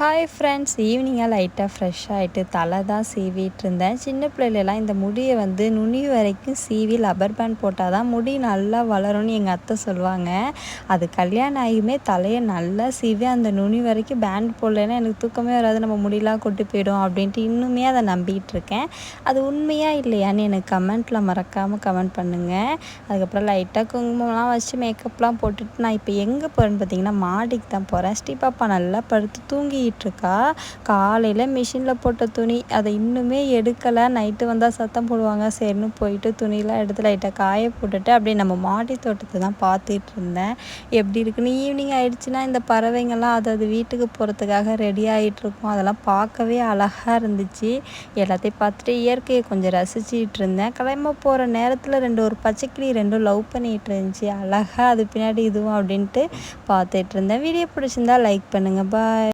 Hi friends ஈவினிங்காக லைட்டாக fresh ஆகிட்டு தலை தான் சீவிட்டு இருந்தேன். சின்ன பிள்ளைலலாம் இந்த முடியை வந்து நுனி வரைக்கும் சீவி லப்பர் பேண்ட் போட்டால் தான் முடி நல்லா வளரும்னு எங்கள் அத்தை சொல்லுவாங்க. அது கல்யாணம் ஆகியுமே தலையை நல்லா சீவி அந்த நுனி வரைக்கும் பேண்ட் போடலைன்னா எனக்கு தூக்கமே வராது நம்ம முடியெலாம் கொட்டு போயிடும் அப்படின்ட்டு இன்னுமே அதை நம்பிகிட்டு இருக்கேன். அது உண்மையாக இல்லையான்னு எனக்கு கமெண்ட்டில் மறக்காமல் கமெண்ட் பண்ணுங்கள் அதுக்கப்புறம் லைட்டாக குங்குமம்லாம் வச்சு மேக்கப்லாம் போட்டுட்டு நான் இப்போ எங்கே போகிறேன்னு பார்த்தீங்கன்னா மாடிக்கு தான் போகிறேன் ஸ்ரீபாப்பா நல்லா படுத்து தூங்கி இருக்கா காலையில் மிஷினில் போட்ட துணி அதை இன்னுமே எடுக்கலை. நைட்டு வந்தால் சத்தம் போடுவாங்க. சரின்னு போயிட்டு துணியெலாம் எடுத்து லைட்டாக காய போட்டுட்டு அப்படியே நம்ம மாடி தோட்டத்தை தான் பார்த்துட்டு இருந்தேன் எப்படி இருக்குன்னு ஈவினிங் ஆயிடுச்சுன்னா இந்த பறவைங்கள்லாம் அது அது வீட்டுக்கு போகிறதுக்காக ரெடி ஆகிட்டுருக்கும் அதெல்லாம் பார்க்கவே அழகாக இருந்துச்சு. எல்லாத்தையும் பார்த்துட்டு இயற்கையை கொஞ்சம் ரசிச்சுட்டு இருந்தேன் கிளம்ப போகிற நேரத்தில் ரெண்டு ஒரு பச்சைக்கிளி ரெண்டும் லவ் பண்ணிகிட்டு இருந்துச்சு அழகாக அது பின்னாடி இதுவும் அப்படின்ட்டு பார்த்துட்டு இருந்தேன் வீடியோ பிடிச்சிருந்தா லைக் பண்ணுங்கள் பாய்